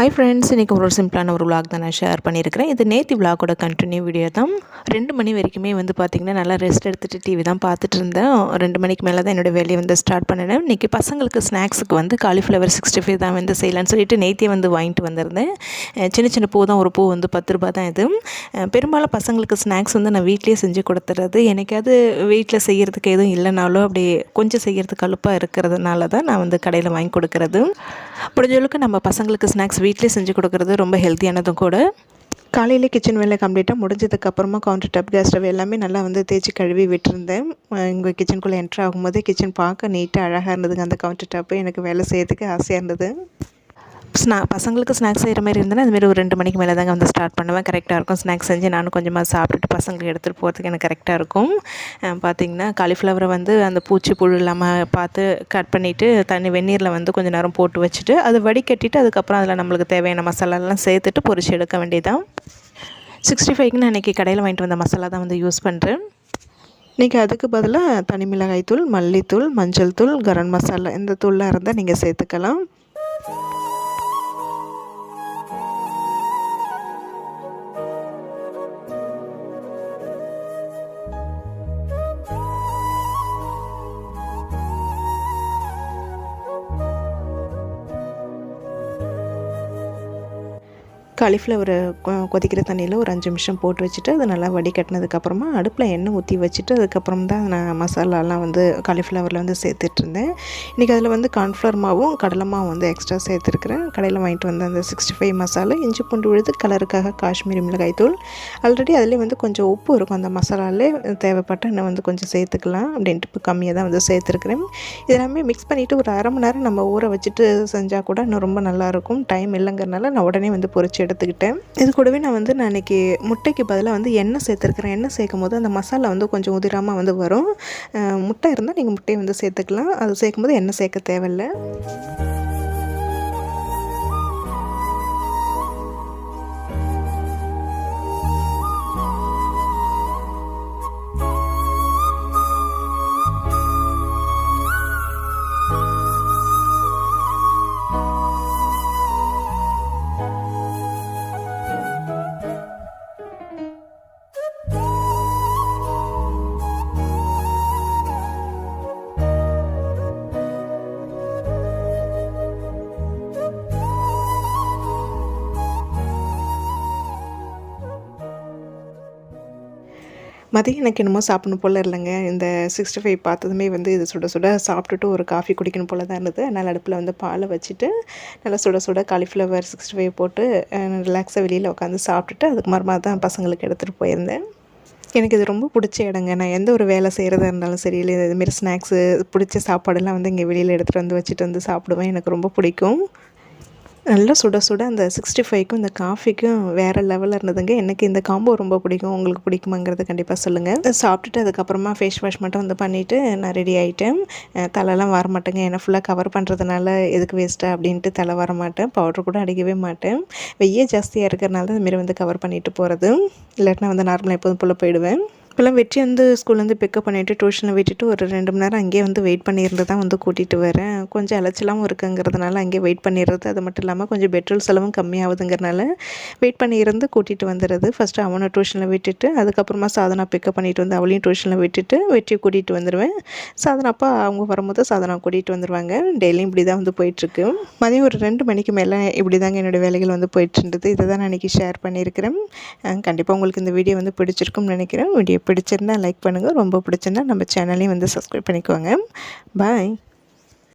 Hi friends இன்றைக்கி ஒரு சிம்பிளான ஒரு விளாக் தான் நான் ஷேர் பண்ணியிருக்கிறேன். இது நேத்தி விளாகோட கண்டினியூ வீடியோ தான். ரெண்டு மணி வரைக்குமே வந்து பார்த்திங்கன்னா நல்லா ரெஸ்ட் எடுத்துகிட்டு டிவி தான் பார்த்துட்டு இருந்தேன். ரெண்டு மணிக்கு மேலே தான் என்னோடய வேலையை வந்து ஸ்டார்ட் பண்ணினேன். இன்றைக்கி பசங்களுக்கு ஸ்நாக்ஸுக்கு வந்து காலிஃப்ளவர் சிக்ஸ்டி ஃபைவ் தான் வந்து செய்யலான்னு சொல்லிட்டு நேத்தியை வந்து வாங்கிட்டு வந்திருந்தேன். சின்ன சின்ன பூ தான் ஒரு பூ வந்து பத்து ரூபா தான் இது. பெரும்பாலும் பசங்களுக்கு ஸ்நாக்ஸ் வந்து நான் வீட்லேயே செஞ்சு கொடுத்துறது. எனக்காவது வீட்டில் செய்கிறதுக்கு எதுவும் இல்லைனாலும் அப்படி கொஞ்சம் செய்கிறதுக்கு அழுப்பாக இருக்கிறதுனால தான் நான் வந்து கடையில் வாங்கி கொடுக்குறது. முடிஞ்சளவுக்கு நம்ம பசங்களுக்கு ஸ்நாக்ஸ் வீட்டிலே செஞ்சு கொடுக்குறது ரொம்ப ஹெல்த்தியானதும் கூட. காலையில் கிச்சன் வேலை கம்ப்ளீட்டாக முடிஞ்சதுக்கப்புறமா கவுண்டர் டாப் கேஸ் ஸ்டவ் எல்லாமே நல்லா வந்து தேய்ச்சி கழுவி விட்டுருந்தேன். இங்கே கிச்சனுக்குள்ளே என்ட்ரு ஆகும்போது கிச்சன் பார்க்க நீட்டாக அழகாக இருந்ததுங்க அந்த கவுண்டர் டாப்பு எனக்கு வேலை செய்யறதுக்கு ஆசையாக இருந்தது. ஸ்நா பசங்களுக்கு ஸ்நாக்ஸ் செய்கிற மாதிரி இருந்தேன்னா அதுமாரி ஒரு ரெண்டு மணிக்கு மேலே தாங்க வந்து ஸ்டார்ட் பண்ணுவேன். கரெக்டாக இருக்கும். ஸ்நாக்ஸ் செஞ்சு நானும் கொஞ்சமாக சாப்பிட்டுட்டு பசங்களுக்கு எடுத்துகிட்டு போகிறதுக்கு எனக்கு கரெக்டாக இருக்கும். பார்த்திங்கன்னா காலிஃப்ளவரை வந்து அந்த பூச்சி புழு இல்லாமல் பார்த்து கட் பண்ணிவிட்டு தண்ணி வெந்நீரில் வந்து கொஞ்சம் நேரம் போட்டு வச்சுட்டு அதை வடிகட்டிட்டு அதுக்கப்புறம் அதில் நம்மளுக்கு தேவையான மசாலாலாம் சேர்த்துட்டு பொரிச்சு எடுக்க வேண்டியதான் சிக்ஸ்டி ஃபைவ்க்கு நான் இன்றைக்கி கடையில் வாங்கிட்டு வந்த மசாலா தான் வந்து யூஸ் பண்ணுறேன் இன்றைக்கி அதுக்கு பதிலாக தனி மிளகாய் தூள் மல்லித்தூள் மஞ்சள் தூள் கரம் மசாலா இந்த தூள்லாம் இருந்தால் நீங்கள் சேர்த்துக்கலாம். காலிஃப்ளவரை கொதிக்கிற தண்ணியில் ஒரு அஞ்சு நிமிஷம் போட்டு வச்சுட்டு அது நல்லா வடிகட்டினதுக்கப்புறமா அடுப்பில் எண்ணெய் ஊற்றி வச்சுட்டு அதுக்கப்புறம் தான் நான் மசாலாலாம் வந்து காலிஃப்ளவரில் வந்து சேர்த்துட்ருந்தேன். இன்றைக்கி அதில் வந்து கார்ன்ஃப்ளவர் மாவும் கடலை மாவும் வந்து எக்ஸ்ட்ரா சேர்த்துருக்குறேன். கடையில் வாங்கிட்டு வந்த அந்த சிக்ஸ்டி ஃபைவ் மசாலா இஞ்சி பூண்டு விழுது கலருக்காக காஷ்மீரி மிளகாய் தூள். ஆல்ரெடி அதுலேயே வந்து கொஞ்சம் உப்பு இருக்கும். அந்த மசாலாலே தேவைப்பட்ட இன்னும் வந்து கொஞ்சம் சேர்த்துக்கலாம் அப்படின்ட்டு இப்போ கம்மியாக தான் வந்து சேர்த்துருக்குறேன். இதெல்லாமே மிக்ஸ் பண்ணிவிட்டு ஒரு அரை மணி நேரம் நம்ம ஊற வச்சுட்டு செஞ்சால் கூட இன்னும் ரொம்ப நல்லாயிருக்கும் டைம் இல்லைங்கிறனால நான் உடனே வந்து பொறிச்சு எடுத்துக்கிட்டேன். இது கூடவே நான் வந்து நான் இன்றைக்கி முட்டைக்கு பதிலாக வந்து எண்ணெய் சேர்த்துருக்குறேன். எண்ணெய் சேர்க்கும் போது அந்த மசாலா வந்து கொஞ்சம் உதிராமல் வந்து வரும். முட்டை இருந்தால் நீங்கள் முட்டையை வந்து சேர்த்துக்கலாம். அது சேர்க்கும் போது எண்ணெய் சேர்க்க தேவையில்லை. மதியம் எனக்கு என்னமோ சாப்பிடணும் போல் இல்லைங்க. இந்த சிக்ஸ்டி ஃபைவ் பார்த்ததுமே வந்து இது சுட சுட சாப்பிட்டுட்டு ஒரு காஃபி குடிக்கணும் போல் தான் இருந்தது. அதனால் அடுப்பில் வந்து பாலை வச்சுட்டு நல்லா சுட சுட காலிஃப்ளவர் சிக்ஸ்டி ஃபைவ் போட்டு ரிலாக்ஸாக வெளியில் உட்காந்து சாப்பிட்டுட்டு அதுக்கு மரமாக தான் பசங்களுக்கு எடுத்துகிட்டு போயிருந்தேன். எனக்கு இது ரொம்ப பிடிச்ச இடங்க. நான் எந்த ஒரு வேலை செய்கிறதா இருந்தாலும் சரி இல்லை இதுமாரி ஸ்நாக்ஸு பிடிச்ச சாப்பாடெல்லாம் வந்து இங்கே வெளியில் எடுத்துகிட்டு வந்து வச்சுட்டு வந்து சாப்பிடுவேன். எனக்கு ரொம்ப பிடிக்கும். நல்லா சுட சுட அந்த சிக்ஸ்டி ஃபைவ்க்கும் இந்த காஃபிக்கும் வேறு லெவலில் இருந்ததுங்க. எனக்கு இந்த காம்போ ரொம்ப பிடிக்கும். உங்களுக்கு பிடிக்குமாங்கிறத கண்டிப்பாக சொல்லுங்கள் சாப்பிட்டுட்டு அதுக்கப்புறமா ஃபேஸ் வாஷ் மட்டும் வந்து பண்ணிவிட்டு நான் ரெடி ஆகிட்டேன் தலைலாம் வர மாட்டேங்க ஏன்னா ஃபுல்லாக கவர் பண்ணுறதுனால எதுக்கு வேஸ்ட்டாக அப்படின்ட்டு தலை வர மாட்டேன் பவுடர் கூட அடிக்கவே மாட்டேன். வெய்ய ஜாஸ்தியாக இருக்கிறனால தான் இதுமாரி வந்து கவர் பண்ணிவிட்டு போகிறது இல்லாட்டினா வந்து நார்மலாக எப்போதும் போல் போயிடுவேன். இப்போல்லாம் வெற்றி வந்து ஸ்கூல்லேருந்து பிக்கப் பண்ணிவிட்டு டியூஷனில் விட்டுட்டு ஒரு ரெண்டு மணி நேரம் அங்கேயே வந்து வெயிட் பண்ணியிருந்து தான் வந்து கூட்டிகிட்டு வரேன். கொஞ்சம் அலைச்சலாகவும் இருக்குங்கிறதுனால அங்கேயே வெயிட் பண்ணிடுறது அது மட்டும் இல்லாமல் கொஞ்சம் பெட்ரோல் செலவும் கம்மியாகுதுங்கிறனால வெயிட் பண்ணியிருந்து கூட்டிகிட்டு வந்துடுறது. ஃபஸ்ட்டு அவனை டியூஷனில் விட்டுட்டு அதுக்கப்புறமா சாதனா பிக்கப் பண்ணிட்டு வந்து அவளையும் டியூஷனில் விட்டுட்டு வெற்றியை கூட்டிகிட்டு வந்துடுவேன் சாதனாப்பா அவங்க வரும்போது சாதனா கூட்டிகிட்டு வந்துடுவாங்க டெய்லியும் இப்படி தான் வந்து போயிட்டுருக்கு. மதியம் ஒரு ரெண்டு மணிக்கு மேலே இப்படி தாங்க என்னோடய வேலைகள் வந்து போயிட்டுருந்தது. இதை தான் நான் இன்றைக்கி ஷேர் பண்ணியிருக்கிறேன். கண்டிப்பாக உங்களுக்கு இந்த வீடியோ வந்து பிடிச்சிருக்கும்னு நினைக்கிறேன். வீடியோ பிடிச்சிருந்தா லைக் பண்ணுங்கள் ரொம்ப பிடிச்சிருந்தா நம்ம சேனலையும் வந்து சப்ஸ்கிரைப் பண்ணிக்கோங்க. பாய்